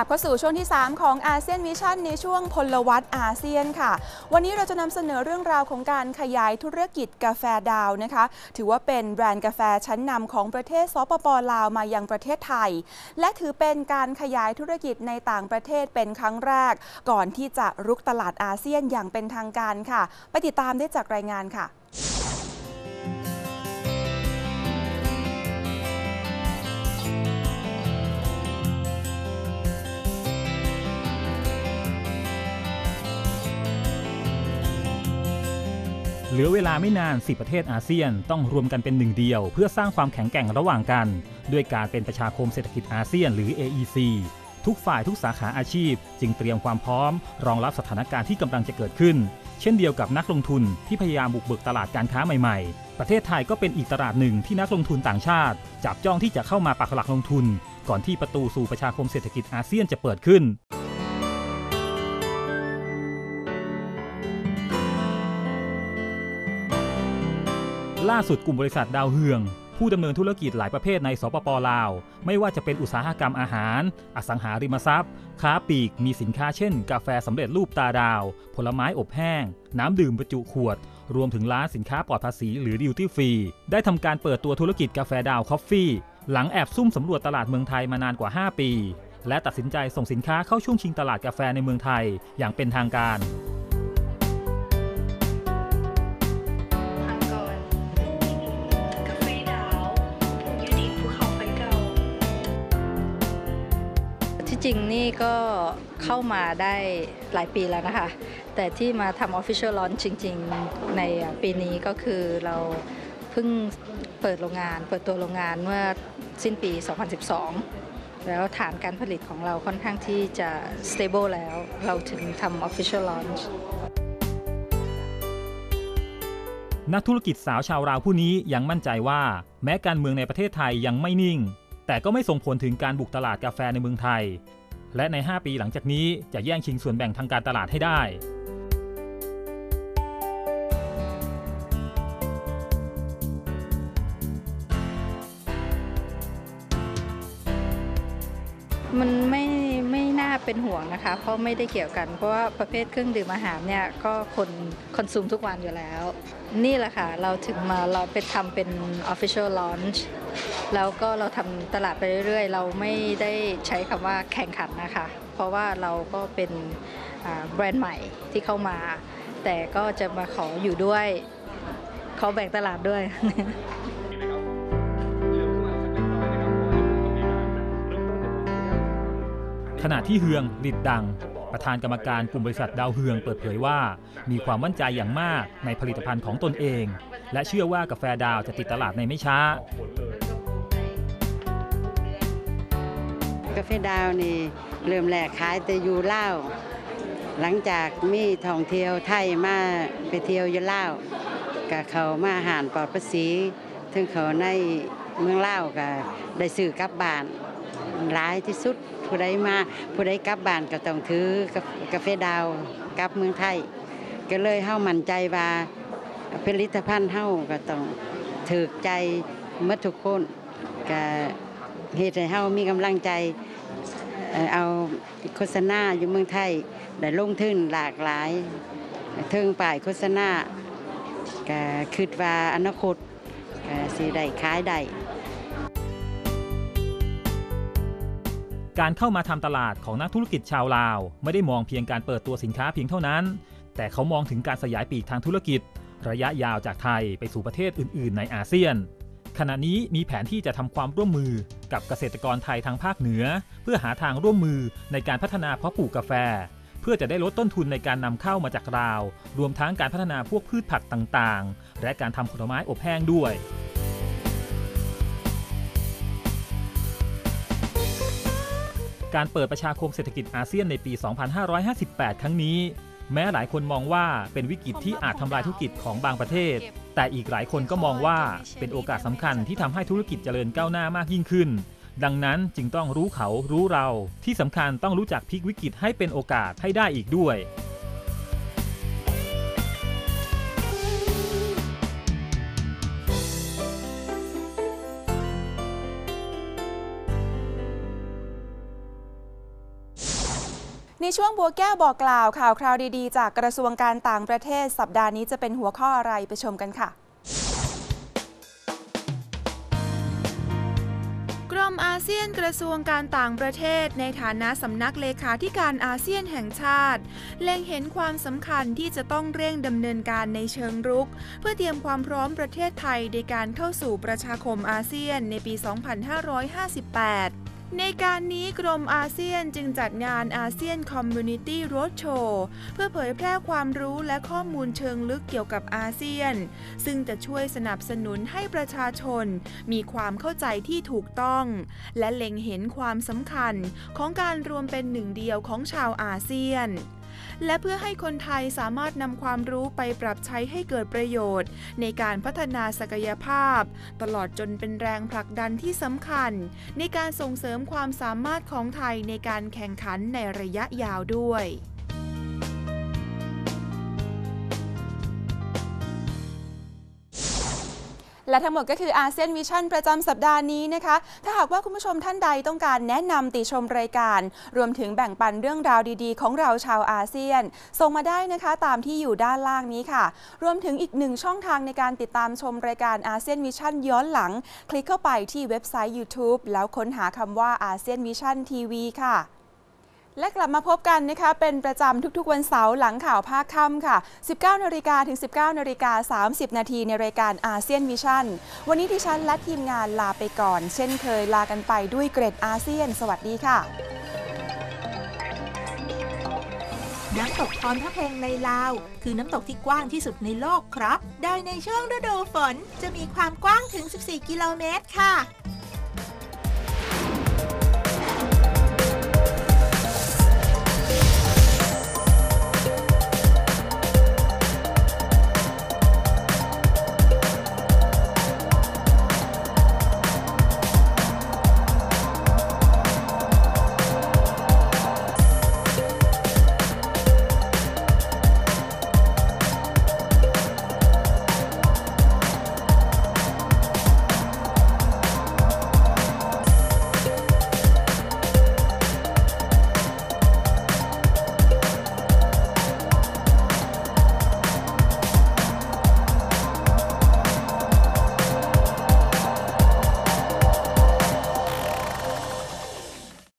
ลับเข้าสู่ช่วงที่ 3 ของอาเซียนวิชั่นในช่วงพลวัตอาเซียนค่ะ วันนี้เราจะนำเสนอเรื่องราวของการขยายธุรกิจกาแฟดาวนะคะ ถือว่าเป็นแบรนด์กาแฟชั้นนำของประเทศสปปลาวมายังประเทศไทย และถือเป็นการขยายธุรกิจในต่างประเทศเป็นครั้งแรก ก่อนที่จะรุกตลาดอาเซียนอย่างเป็นทางการค่ะ ไปติดตามได้จากรายงานค่ะ เหลือเวลาไม่นาน 10 ประเทศอาเซียนต้องรวมกันเป็นหนึ่งเดียว เพื่อสร้างความแข็งแกร่งระหว่างกัน ด้วยการเป็นประชาคมเศรษฐกิจอาเซียนหรือ AEC ทุกฝ่ายทุกสาขาอาชีพ จึงเตรียมความพร้อม รองรับสถานการณ์ที่กำลังจะเกิดขึ้น เช่นเดียวกับนักลงทุนที่พยายามบุกเบิกตลาดการค้าใหม่ๆ ประเทศไทยก็เป็นอีกตลาดหนึ่งที่นักลงทุนต่างชาติ จับจ้องที่จะเข้ามาปักหลักลงทุน ก่อนที่ประตูสู่ประชาคมเศรษฐกิจอาเซียนจะเปิดขึ้น ล่าสุดกลุ่มบริษัทดาวเฮือง ผู้ดำเนินธุรกิจหลายประเภทในสปปลาว ไม่ว่าจะเป็นอุตสาหกรรมอาหาร อสังหาริมทรัพย์ ค้าปลีกมีสินค้าเช่น กาแฟสำเร็จรูปตาดาว ผลไม้อบแห้ง น้ำดื่มบรรจุขวด รวมถึงร้านสินค้าปลอดภาษีหรือดิวตี้ฟรีได้ทำการเปิดตัวธุรกิจกาแฟดาวคอฟฟี่หลังแอบซุ่มสำรวจตลาดเมืองไทยมานานกว่า 5 ปี และตัดสินใจส่งสินค้าเข้าช่วงชิงตลาดกาแฟในเมืองไทยอย่างเป็นทางการ จริงนี่ก็เข้ามาได้หลายปีแล้วนะคะ แต่ที่มาทำ Official Launch จริง ๆ ในปีนี้ก็คือเราเพิ่งเปิดโรงงาน เปิดตัวโรงงานเมื่อสิ้นปี 2012 แล้วฐานการผลิตของเราค่อนข้างที่จะ stable แล้ว เราถึงทำ Official Launch นักธุรกิจสาวชาวลาวผู้นี้ยังมั่นใจว่า แม้การเมืองในประเทศไทยยังไม่นิ่ง แต่ก็ไม่ส่งผลถึงการบุกตลาดกาแฟในเมืองไทย และใน 5 ปีหลังจากนี้จะแย่งชิงส่วนแบ่งทางการตลาดให้ได้มันไม่ เป็นห่วงนะคะ เพราะไม่ได้เกี่ยวกัน เพราะว่าประเภทเครื่องดื่มอาหารเนี่ยก็คนคอนซูมทุกวันอยู่แล้ว นี่แหละค่ะ เราถึงมาเราไปทำเป็น Official Launch แล้วก็เราทำตลาดไปเรื่อยๆ เราไม่ได้ใช้คำว่าแข่งขันนะคะ เพราะว่าเราก็เป็นแบรนด์ใหม่ที่เข้ามา แต่ก็จะมาขออยู่ด้วย ขอแบ่งตลาดด้วย ขณะที่เฮืองลิดดัง ประธานกรรมการกลุ่มบริษัทดาวเฮืองเปิดเผยว่า มีความมั่นใจอย่างมากในผลิตภัณฑ์ของตนเอง และเชื่อว่ากาแฟดาวจะติดตลาดในไม่ช้ากาแฟดาวนี่เริ่มแรกขายแต่อยู่ลาหลังจากมีท่องเที่ยวไทยมาไปเที่ยวอยู่ลาวก็เขามาหารปลอดภาษีถึงเขาในเมืองเลาวก็ได้ซื้อกลับบ้าน หลายที่สุด ผู้ใดมาผู้ใดกลับบ้านก็ต้องถือกาแฟดาวกลับเมืองไทย ก็เลยเฮามั่นใจว่าผลิตภัณฑ์เฮาก็ต้องถูกใจมดทุกคนก็เฮ็ดให้เฮามีกำลังใจเอ่อเอาโฆษณาอยู่เมืองไทยได้ลงทุนหลากหลายเทิงป่ายโฆษณาก็คิดว่าอนาคตก็สิได้ขายได้ การเข้ามาทำตลาดของนักธุรกิจชาวลาว ไม่ได้มองเพียงการเปิดตัวสินค้าเพียงเท่านั้น แต่เขามองถึงการสยายปีกทางธุรกิจ ระยะยาวจากไทยไปสู่ประเทศอื่น ๆ ในอาเซียน ขณะนี้มีแผนที่จะทำความร่วมมือกับเกษตรกรไทยทางภาคเหนือ เพื่อหาทางร่วมมือในการพัฒนาเพาะปลูกกาแฟ เพื่อจะได้ลดต้นทุนในการนำเข้ามาจากลาว รวมทั้งการพัฒนาพวกพืชผักต่าง ๆ และการทำผลไม้อบแห้งด้วย การเปิดประชาคมเศรษฐกิจอาเซียนในปี 2558 ครั้งนี้ แม้หลายคนมองว่าเป็นวิกฤตที่อาจทำลายธุรกิจของบางประเทศ แต่อีกหลายคนก็มองว่าเป็นโอกาสสำคัญที่ทำให้ธุรกิจเจริญก้าวหน้ามากยิ่งขึ้น ดังนั้นจึงต้องรู้เขารู้เรา ที่สำคัญต้องรู้จักพลิกวิกฤตให้เป็นโอกาสให้ได้อีกด้วย ในช่วงบัวแก้วบอกกล่าวข่าวคราวดีๆ จากกระทรวงการต่างประเทศ สัปดาห์นี้จะเป็นหัวข้ออะไรไปชมกันค่ะกรมอาเซียนกระทรวงการต่างประเทศ ในฐานะสำนักเลขาธิการอาเซียนแห่งชาติ เล็งเห็นความสำคัญที่จะต้องเร่งดำเนินการในเชิงรุก เพื่อเตรียมความพร้อมประเทศไทยในการเข้าสู่ประชาคมอาเซียนในปี 2558 ในการนี้กรมอาเซียนจึงจัดงานอาเซียนคอมมูนิตี้โรดโชว์เพื่อเผยแพร่ความรู้และข้อมูลเชิงลึกเกี่ยวกับอาเซียน ซึ่งจะช่วยสนับสนุนให้ประชาชน มีความเข้าใจที่ถูกต้อง และเล็งเห็นความสำคัญของการรวมเป็นหนึ่งเดียวของชาวอาเซียน และเพื่อให้คนไทยสามารถนำความรู้ไปปรับใช้ให้เกิดประโยชน์ ในการพัฒนาศักยภาพ ตลอดจนเป็นแรงผลักดันที่สำคัญ ในการส่งเสริมความสามารถของไทยในการแข่งขันในระยะยาวด้วย และทั้งหมดก็คืออาเซียนวิชั่นประจำสัปดาห์นี้นะคะ ถ้าหากว่าคุณผู้ชมท่านใดต้องการแนะนำติชมรายการ รวมถึงแบ่งปันเรื่องราวดีๆ ของเราชาวอาเซียน ส่งมาได้นะคะตามที่อยู่ด้านล่างนี้ค่ะ รวมถึงอีกหนึ่งช่องทางในการติดตามชมรายการอาเซียนวิชั่นย้อนหลัง คลิกเข้าไปที่เว็บไซต์ YouTube แล้วค้นหาคำว่าอาเซียนวิชั่นทีวีค่ะ และกลับมาพบกันนะคะเป็นประจำทุกๆ วันเสาร์หลังข่าวภาคค่ำค่ะ 19นาฬิกาถึง 19นาฬิกา30 นาทีในรายการอาเซียนวิชั่น วันนี้ดิฉันและทีมงานลาไปก่อน เช่นเคยลากันไปด้วยเกรดอาเซียน สวัสดีค่ะ น้ำตกพรพระเพงในลาว คือน้ำตกที่กว้างที่สุดในโลกครับ โดยในช่วงฤดูฝนจะมีความกว้างถึง 14 กิโลเมตรค่ะ